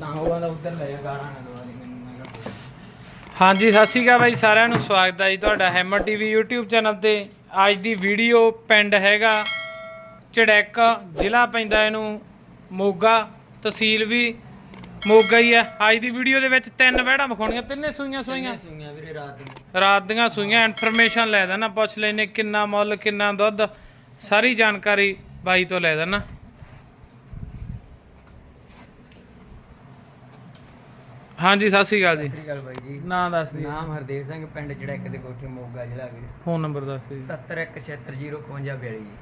ਤਾਂ ਉਹ ਦਾ ਉੱਧਰ ਲੈ ਜਾ ਗਾਲਾਂ ਨਾ ਦਵਾ ਦੇ ਮੈਨੂੰ ਮੈਂ ਕਿਹਾ ਹਾਂਜੀ ਸਤਿ ਸ਼੍ਰੀ ਅਕਾਲ ਬਾਈ ਸਾਰਿਆਂ ਨੂੰ ਸਵਾਗਤ ਹੈ ਜੀ ਤੁਹਾਡਾ ਹੈਮਰ ਟੀਵੀ YouTube ਚੈਨਲ ਤੇ। ਅੱਜ ਦੀ ਵੀਡੀਓ ਪਿੰਡ ਹੈਗਾ ਚੜੈਕ ਜ਼ਿਲ੍ਹਾ ਪੈਂਦਾ ਇਹਨੂੰ ਮੋਗਾ ਤਹਿਸੀਲ ਵੀ ਮੋਗਾ ਹੀ ਆ ਅੱਜ ਦੀ ਵੀਡੀਓ ਦੇ ਵਿੱਚ ਤਿੰਨ ਵਹਿੜਾਂ ਵਿਖਾਉਣੀਆਂ ਤਿੰਨੇ ਸੂਈਆਂ ਸੂਈਆਂ। ਸੁਈਆਂ ਵੀਰੇ ਰਾਤ ਨੂੰ ਰਾਤ ਦੀਆਂ ਸੂਈਆਂ ਇਨਫੋਰਮੇਸ਼ਨ ਲੈ ਦੇਣਾ ਪੁੱਛ ਲੈਨੇ ਕਿੰਨਾ ਮੁੱਲ ਕਿੰਨਾ ਦੁੱਧ ਸਾਰੀ ਜਾਣਕਾਰੀ ਬਾਈ ਤੋਂ ਲੈ ਦੇਣਾ। ਹਾਂਜੀ ਸਤਿ ਸ਼੍ਰੀ ਅਕਾਲ ਸਤਿ ਜੀ ਸ੍ਰੀ ਅਕਾਲ ਬਾਈ ਜੀ। ਨਾਂ ਦੱਸ ਦਿਓ। ਨਾਮ ਹਰਦੇਵ ਸਿੰਘ ਪਿੰਡ ਚੜੈਕ ਦੇ ਕੋਠੇ ਮੋਗਾ ਜ਼ਿਲ੍ਹਾ ਵੀਰੇ। ਫੋਨ ਨੰਬਰ ਦੱਸ ਦਿਓ ਜੀ। 77160552 ਜੀ।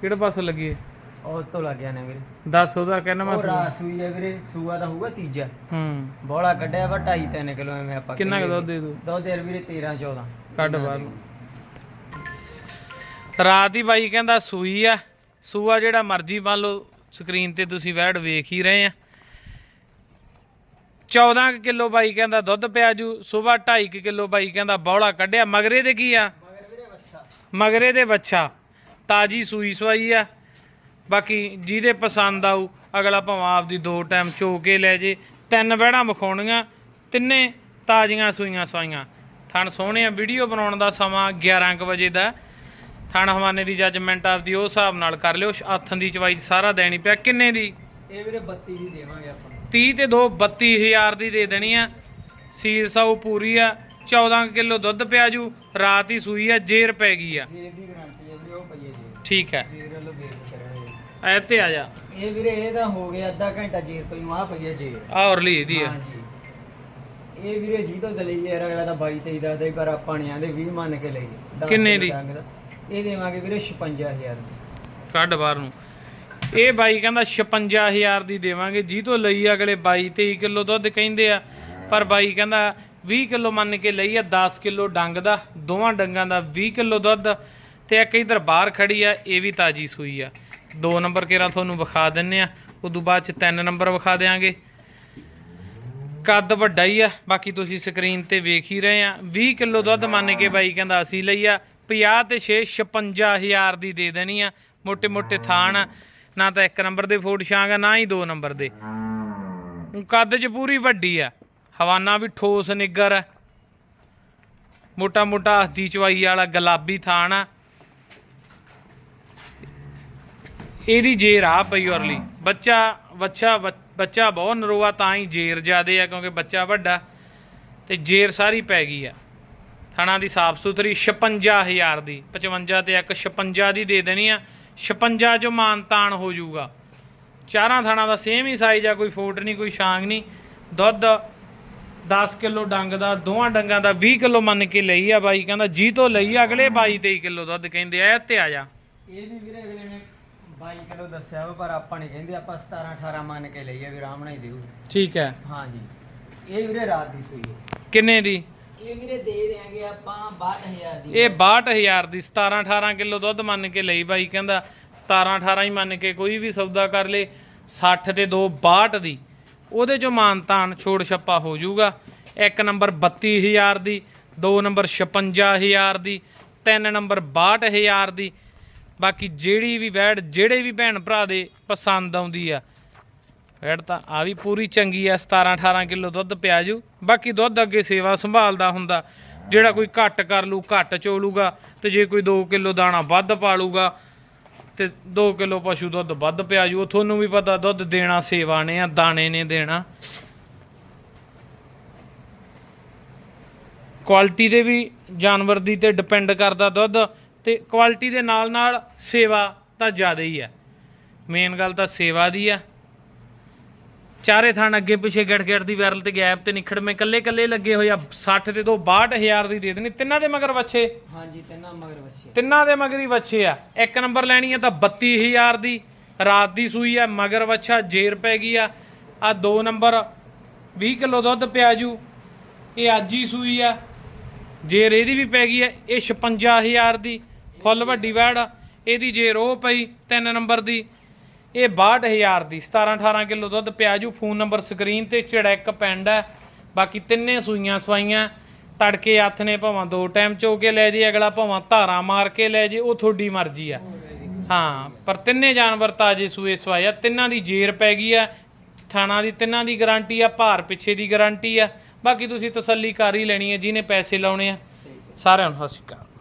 ਕਿਹੜੇ ਪਾਸੋਂ ਲੱਗੀ ਹੈ ਉਸ ਤੋਂ ਲੱਗ ਗਿਆ ਨੇ ਵੀਰੇ। ਦੱਸ ਉਹਦਾ ਕਹਿਣਾ ਮੈਂ ਉਹ ਰਾਤ ਸੂਈ ਹੈ ਵੀਰੇ। ਸੂਆ ਤਾਂ ਹੋਊਗਾ ਤੀਜਾ। ਹੂੰ। ਬੋਲਾ ਕੱਢਿਆ ਵਾ 2.5 3 ਕਿਲੋ ਐਵੇਂ ਆਪਾਂ ਕਿੰਨਾ ਕੁ ਦੁੱਧ ਦੇ ਦੂ ਦੁੱਧ ਦੇ ਵੀਰੇ 13 14 ਕੱਢ ਬਾਹਰ ਰਾਤ ਹੀ ਬਾਈ ਕਹਿੰਦਾ ਸੂਈ ਆ। ਸੂਆ ਜਿਹੜਾ ਮਰਜ਼ੀ ਮੰਨ ਲਓ। ਸਕਰੀਨ ਤੇ ਤੁਸੀਂ ਵੈੜ ਵੇਖ ਹੀ ਰਹੇ ਆ। 14 ਕਿਲੋ ਬਾਈ ਕਹਿੰਦਾ ਦੁੱਧ ਪਿਆ ਜੂ ਸਵੇਰ 2.5 ਕਿਲੋ ਬਾਈ ਕਹਿੰਦਾ ਬੌਲਾ ਕੱਢਿਆ। ਮਗਰੇ ਦੇ ਕੀ ਆ? ਮਗਰੇ ਦੇ ਵੱਛਾ। ਤਾਜੀ ਸੂਈ ਸਵਾਈ ਆ। ਬਾਕੀ ਜਿਹਦੇ ਪਸੰਦ ਆਊ, ਅਗਲਾ ਭਾਵੇਂ ਆਪਦੀ ਦੋ ਟਾਈਮ ਚੋ ਕੇ ਲੈ ਜੇ। ਤਿੰਨ ਵਹਿੜਾਂ ਵਿਖਾਉਣੀਆਂ, ਤਿੰਨੇ ਤਾਜ਼ੀਆਂ ਸੂਈਆਂ ਸਵਾਈਆਂ। ਥਣ ਸੋਹਣੇ ਆ, ਵੀਡੀਓ ਬਣਾਉਣ ਦਾ ਸਮਾਂ 11 ਕੁ ਵਜੇ ਦਾ। ਥਣ ਹਵਾਨੇ ਦੀ ਜੱਜਮੈਂਟ ਆਪਦੀ ਉਹ ਹਿਸਾਬ ਨਾਲ ਕਰ ਲਿਓ, ਹੱਥਾਂ ਦੀ ਚਵਾਈ ਸਾਰਾ ਦੇਣੀ ਪਿਆ। ਕਿੰਨੇ ਦੀ? ਇਹ ਵੀਰੇ 32 ਦੀ ਦੇਵਾਂਗੇ ਆਪਾਂ। 30 ਤੇ 2 32000 ਦੀ ਦੇ ਦੇਣੀ ਆ। ਸੀਲ ਸਾਊ ਪੂਰੀ ਆ 14 ਕਿਲੋ ਦੁੱਧ ਪਿਆ ਜੂ ਰਾਤ ਹੀ ਸੂਈ ਆ ਜੇਰ ਪੈ ਗਈ ਆ। ਜੇਬ ਦੀ ਗਾਰੰਟੀ ਹੈ ਵੀਰੇ ਉਹ ਪਈ ਹੈ ਜੀ ਠੀਕ ਹੈ ਜੇਰ ਵੱਲੋਂ ਬੇਰ ਕਰਿਆ ਐ ਤੇ ਆ ਜਾ। ਇਹ ਵੀਰੇ ਇਹ ਤਾਂ ਹੋ ਗਿਆ ਅੱਧਾ ਘੰਟਾ ਜੇਰ ਪਈ ਨੂੰ ਆ ਪਈ ਹੈ ਜੇਰ। ਆ ਔਰਲੀ ਇਹਦੀ ਆ। ਇਹ ਵੀਰੇ ਜੀ ਤੋਂ ਦਲੀ ਯਾਰ ਅਗਲਾ ਤਾਂ 22 23 ਦੱਸਦਾ ਪਰ ਆਪਾਂ ਨਹੀਂ ਆਂਦੇ 20 ਮੰਨ ਕੇ ਲਈ ਕਿੰਨੇ ਦਾ। ਇਹ ਦੇਵਾਂਗੇ ਵੀਰੇ 56000 ਦੀ। ਕੱਢ ਬਾਹਰ ਨੂੰ। ਇਹ ਬਾਈ ਕਹਿੰਦਾ 56000 ਦੀ ਦੇਵਾਂਗੇ, ਜੀ ਤੋਂ ਲਈ ਅਗਲੇ 22 23 ਕਿਲੋ ਦੁੱਧ ਕਹਿੰਦੇ ਆ। ਪਰ ਬਾਈ ਕਹਿੰਦਾ 20 ਕਿਲੋ ਮੰਨ ਕੇ ਲਈ ਆ 10 ਕਿਲੋ ਡੰਗ ਦਾ, ਦੋਵਾਂ ਡੰਗਾਂ ਦਾ 20 ਕਿਲੋ ਦੁੱਧ। ਤੇ ਇੱਕ ਇਧਰ ਬਾਹਰ ਖੜੀ ਆ, ਇਹ ਵੀ ਤਾਜੀ ਸੂਈ ਆ। ਦੋ ਨੰਬਰ ਕੇਰਾ ਤੁਹਾਨੂੰ ਵਿਖਾ ਦਿੰਨੇ ਆ ਤੋਂ ਬਾਅਦ ਚ ਤਿੰਨ ਨੰਬਰ ਵਿਖਾ ਦੇਾਂਗੇ ਕੱਦ ਵੱਡਾ ਹੀ ਆ, ਬਾਕੀ ਤੁਸੀਂ ਸਕਰੀਨ ਤੇ ਵੇਖ ਹੀ ਰਹੇ ਆ। 20 ਕਿਲੋ ਦੁੱਧ ਮੰਨ ਕੇ ਬਾਈ ਕਹਿੰਦਾ ਅਸੀਂ ਲਈ ਆ 50 ਤੇ 6 56000 ਦੀ ਦੇ ਦੇਣੀ ਆ। ਮੋٹے ਮੋٹے ਥਾਣ ਨਾ ਤਾਂ ਇੱਕ ਨੰਬਰ ਦੇ ਫੋਟ ਛਾਂਗਾ ਨਾ ਹੀ ਦੋ ਨੰਬਰ ਦੇ। ਕੱਦ 'ਚ ਪੂਰੀ ਵੱਡੀ ਆ। ਹਵਾਨਾ ਵੀ ਠੋਸ ਨਿੱਗਰ ਆ। ਮੋਟਾ ਮੋਟਾ ਹੱਥੀ ਚਵਾਈ ਵਾਲਾ ਗੁਲਾਬੀ ਥਾਣ ਆ। ਇਹਦੀ ਜੇਰ ਆ ਪਈ ਔਰਲੀ ਬੱਚਾ ਬੱਚਾ ਬੱਚਾ ਬਹੁਤ ਨਰੋਆ, ਤਾਂ ਹੀ ਜੇਰ ਜ਼ਿਆਦੇ ਆ, ਕਿਉਂਕਿ ਬੱਚਾ ਵੱਡਾ। ਤੇ ਜੇਰ ਸਾਰੀ ਪੈ ਗਈ ਆ। ਥਾਣਾ ਦੀ ਸਾਫ਼ ਸੁਥਰੀ 56000 ਦੀ 55 ਤੇ ਇੱਕ 56 ਦੀ ਦੇ ਦੇਣੀ ਆ। 56 ਜੋ ਮਾਨਤਾਨ ਹੋ ਜਾਊਗਾ। ਚਾਰਾਂ ਥਾਣਾ ਦਾ ਸੇਮ ਹੀ ਸਾਈਜ਼ ਆ ਕੋਈ ਫੋਟ ਨਹੀਂ ਕੋਈ ਛਾਂਗ ਨਹੀਂ। ਦੁੱਧ 10 ਕਿਲੋ ਡੰਗ ਦਾ ਦੋਵਾਂ ਡੰਗਾਂ ਦਾ 20 ਕਿਲੋ ਮੰਨ ਕੇ ਲਈ ਆ ਬਾਈ ਕਹਿੰਦਾ ਜੀ ਤੋਂ ਲਈ ਆ, ਅਗਲੇ 22 23 ਕਿਲੋ ਦੁੱਧ ਕਹਿੰਦੇ ਆ ਤੇ ਆ ਜਾ। ਇਹ ਵੀ ਵੀਰੇ ਅਗਲੇ ਨੇ 22 ਕਿਲੋ ਦੱਸਿਆ ਵਾ ਪਰ ਆਪਾਂ ਨਹੀਂ ਕਹਿੰਦੇ ਆਪਾਂ 17 18 ਮੰਨ ਕੇ ਲਈ ਆ ਵੀ ਆਰਾਮ ਨਾਲ ਹੀ ਦੇਊ। ਠੀਕ ਹੈ। ਹਾਂਜੀ। ਇਹ ਵੀਰੇ ਰਾਤ ਦੀ ਸੂਈ ਹੈ ਕਿੰਨੇ ਦੀ? ਇਹ ਵੀਰੇ ਦੇ ਦੇਾਂਗੇ ਆਪਾਂ 62000 ਦੀ। ਇਹ 62000 ਦੀ 17 18 ਕਿਲੋ ਦੁੱਧ ਮੰਨ ਕੇ ਲਈ ਬਾਈ, ਕਹਿੰਦਾ 17 18 ਹੀ ਮੰਨ ਕੇ ਕੋਈ ਵੀ ਸੌਦਾ ਕਰ ਲੇ 60 ਤੇ 2 62 ਦੀ। ਉਹਦੇ ਚੋਂ ਮਾਨਤਾਨ ਛੋੜ ਛੱਪਾ ਹੋ ਜਾਊਗਾ। ਇੱਕ ਨੰਬਰ 32000 ਦੀ, ਦੋ ਨੰਬਰ 56000 ਦੀ, ਤਿੰਨ ਨੰਬਰ 62000 ਦੀ। ਬਾਕੀ ਜਿਹੜੀ ਵੀ ਵੈੜ, ਜਿਹੜੇ ਵੀ ਭੈਣ ਭਰਾ ਦੇ ਪਸੰਦ ਆਉਂਦੀ ਆ ਵੈੜ ਤਾਂ ਆ ਵੀ ਪੂਰੀ ਚੰਗੀ ਆ 17 18 ਕਿਲੋ ਦੁੱਧ ਪਿਆ ਜੂ। ਬਾਕੀ ਦੁੱਧ ਅੱਗੇ ਸੇਵਾ ਸੰਭਾਲਦਾ ਹੁੰਦਾ। ਜਿਹੜਾ ਕੋਈ ਘੱਟ ਕਰ ਲੂ, ਘੱਟ ਚੋਲੂਗਾ ਤੇ ਜੇ ਕੋਈ 2 ਕਿਲੋ ਦਾਣਾ ਵੱਧ ਪਾ ਲੂਗਾ ਤੇ 2 ਕਿਲੋ ਪਸ਼ੂ ਦੁੱਧ ਵੱਧ ਪਿਆ ਜੂ। ਉਹ ਤੁਹਾਨੂੰ ਵੀ ਪਤਾ, ਦੁੱਧ ਦੇਣਾ ਸੇਵਾ ਨੇ ਆ, ਦਾਣੇ ਨੇ ਦੇਣਾ। ਕੁਆਲਿਟੀ ਦੇ ਵੀ ਜਾਨਵਰ ਦੀ ਤੇ ਡਿਪੈਂਡ ਕਰਦਾ ਦੁੱਧ ਤੇ ਕੁਆਲਿਟੀ ਦੇ ਨਾਲ ਨਾਲ ਸੇਵਾ ਤਾਂ ਜ਼ਿਆਦਾ ਹੀ ਆ। ਮੇਨ ਗੱਲ ਤਾਂ ਸੇਵਾ ਦੀ ਆ। ਚਾਰੇ ਥਾਣ ਅੱਗੇ ਪਿੱਛੇ ਗਿੜ ਗਿੜ ਦੀ ਵਾਇਰਲ ਤੇ ਗੈਪ ਤੇ ਨਿਖੜਵੇਂ ਕੱਲੇ ਕੱਲੇ ਲੱਗੇ ਹੋਏ ਆ 60 ਤੇ ਤੋਂ 62000 ਦੀ ਦੇ ਦੇਣੀ ਤਿੰਨਾਂ ਦੇ ਮਗਰ ਵੱਛੇ? ਹਾਂਜੀ ਤਿੰਨਾਂ ਮਗਰ ਵਸੇ ਤਿੰਨਾਂ ਦੇ ਮਗਰ ਹੀ ਵੱਛੇ ਆ। ਇੱਕ ਨੰਬਰ ਲੈਣੀ ਆ ਤਾਂ 32000 ਦੀ ਰਾਤ ਦੀ ਸੂਈ ਆ ਮਗਰ ਵੱਛਾ ਜੇਰ ਪੈ ਗਈ ਆ। ਆ ਦੋ ਨੰਬਰ 20 ਕਿਲੋ ਦੁੱਧ ਪਿਆ ਜੂ ਇਹ ਅੱਜ ਹੀ ਸੂਈ ਆ। ਜੇਰ ਇਹਦੀ ਵੀ ਪੈ ਗਈ ਆ ਇਹ 56000 ਦੀ ਫੁੱਲ ਵੱਡੀ ਵੈੜ ਇਹਦੀ ਜੇਰ ਉਹ ਪਈ ਤਿੰਨ ਨੰਬਰ ਦੀ ਇਹ 62000 ਦੀ 17 18 ਕਿਲੋ ਦੁੱਧ ਪਿਆ ਜੂ, ਫੋਨ ਨੰਬਰ ਸਕਰੀਨ ਤੇ ਚੜੈਕ ਪਿੰਡ ਹੈ। ਬਾਕੀ ਤਿੰਨੇ ਸੂਈਆਂ ਸਵਾਈਆਂ, ਤੜਕੇ ਹੱਥ ਨੇ ਭਾਵਾਂ ਦੋ ਟਾਈਮ ਚੋ ਕੇ ਲੈ ਜੇ, ਅਗਲਾ ਭਾਵਾਂ ਧਾਰਾਂ ਮਾਰ ਕੇ ਲੈ ਜੇ, ਉਹ ਤੁਹਾਡੀ ਮਰਜ਼ੀ ਆ ਹਾਂ, ਪਰ ਤਿੰਨੇ ਜਾਨਵਰ ਤਾਜੇ ਸੂਏ ਸਵਾਏ ਆ, ਤਿੰਨਾਂ ਦੀ ਜੇਰ ਪੈ ਗਈ ਆ, ਥਾਣਾ ਦੀ ਤਿੰਨਾਂ ਦੀ ਗਾਰੰਟੀ ਆ, ਭਾਰ ਪਿੱਛੇ ਦੀ ਗਾਰੰਟੀ ਆ। ਬਾਕੀ ਤੁਸੀਂ ਤਸੱਲੀ ਕਰ ਹੀ ਲੈਣੀ ਹੈ, ਜਿਹਨੇ ਪੈਸੇ ਲਾਉਣੇ ਆ। ਸਾਰਿਆਂ ਨੂੰ ਸਤਿ ਸ਼੍ਰੀ ਅਕਾਲ।